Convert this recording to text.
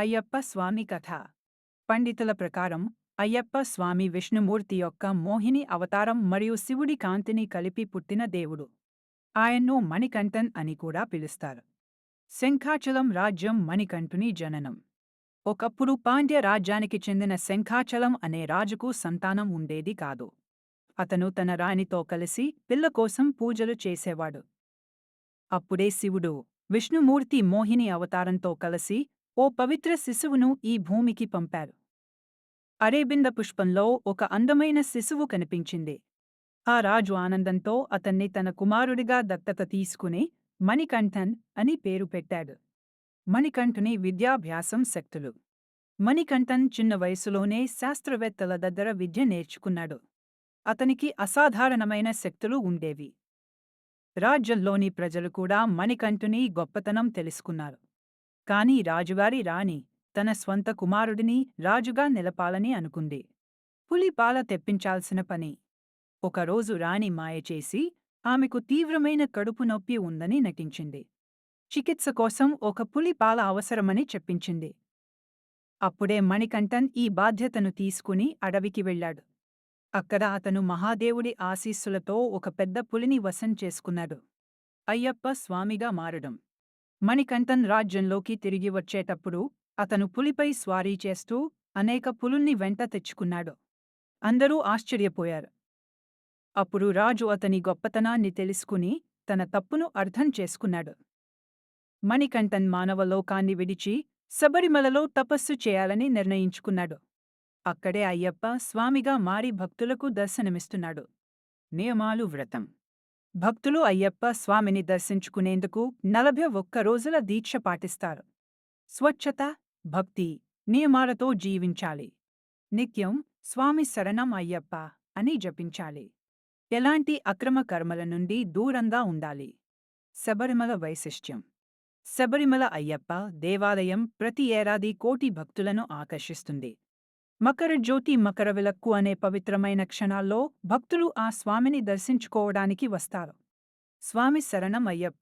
అయ్యప్ప స్వామి కథ. పండితుల ప్రకారం అయ్యప్ప స్వామి విష్ణుమూర్తి యొక్క మోహిని అవతారం మరియు శివుడి కాంతిని కలిపి పుట్టిన దేవుడు. ఆయన్ను మణికంఠన్ అని కూడా పిలుస్తారు. శంఖాచలం రాజ్యం మణికంఠుని జననం. ఒకప్పుడు పాండ్య రాజ్యానికి చెందిన శంఖాచలం అనే రాజుకు సంతానం ఉండేది కాదు. అతను తన రాణితో కలిసి పిల్ల కోసం పూజలు చేసేవాడు. అప్పుడే శివుడు విష్ణుమూర్తి మోహిని అవతారంతో కలిసి ఓ పవిత్ర శిశువును ఈ భూమికి పంపారు. అరేబింద పుష్పంలో ఒక అందమైన శిశువు కనిపించింది. ఆ రాజు ఆనందంతో అతన్ని తన కుమారుడిగా దత్తత తీసుకుని మణికంఠన్ అని పేరు పెట్టాడు. మణికంఠుని విద్యాభ్యాసం శక్తులు. మణికంఠన్ చిన్న వయసులోనే శాస్త్రవేత్తల దగ్గర విద్య నేర్చుకున్నాడు. అతనికి అసాధారణమైన శక్తులు ఉండేవి. రాజ్యంలోని ప్రజలు కూడా మణికంఠుని గొప్పతనం తెలుసుకున్నారు. కాని రాజుగారి రాణి తన స్వంత కుమారుడిని రాజుగా నిలపాలని అనుకుంది. పులి పాల తెప్పించాల్సిన పని. ఒకరోజు రాణి మాయచేసి ఆమెకు తీవ్రమైన కడుపు నొప్పి ఉందని నటించింది. చికిత్స కోసం ఒక పులి పాల అవసరమని చెప్పించింది. అప్పుడే మణికంఠన్ ఈ బాధ్యతను తీసుకుని అడవికి వెళ్ళాడు. అక్కడ అతను మహాదేవుడి ఆశీస్సులతో ఒక పెద్ద పులిని వశం చేసుకున్నాడు. అయ్యప్ప స్వామిగా మారడం. మణికంఠన్ రాజ్యంలోకి తిరిగి వచ్చేటప్పుడు అతను పులిపై స్వారీ చేస్తూ అనేక పులుల్ని వెంట తెచ్చుకున్నాడు. అందరూ ఆశ్చర్యపోయారు. అప్పుడు రాజు అతని గొప్పతనాన్ని తెలుసుకుని తన తప్పును అర్థం చేసుకున్నాడు. మణికంఠన్ మానవలోకాన్ని విడిచి శబరిమలలో తపస్సు చేయాలని నిర్ణయించుకున్నాడు. అక్కడే అయ్యప్ప స్వామిగా మారి భక్తులకు దర్శనమిస్తున్నాడు. నియమాలు వ్రతం. భక్తులు అయ్యప్ప స్వామిని దర్శించుకునేందుకు నలభై ఒక్క రోజుల దీక్ష పాటిస్తారు. స్వచ్ఛత భక్తి నియమాలతో జీవించాలి. నిత్యం స్వామి శరణం అయ్యప్ప అని జపించాలి. ఎలాంటి అక్రమ కర్మల నుండి దూరంగా ఉండాలి. శబరిమల వైశిష్ట్యం. శబరిమల అయ్యప్ప దేవాలయం ప్రతి ఏడాది కోటి భక్తులను ఆకర్షిస్తుంది. మకర జ్యోతి మకర విలక్కు అనే పవిత్రమైన క్షణాల్లో భక్తులు ఆ స్వామిని దర్శించుకోవడానికి వస్తారు. స్వామి శరణం అయ్యప్ప.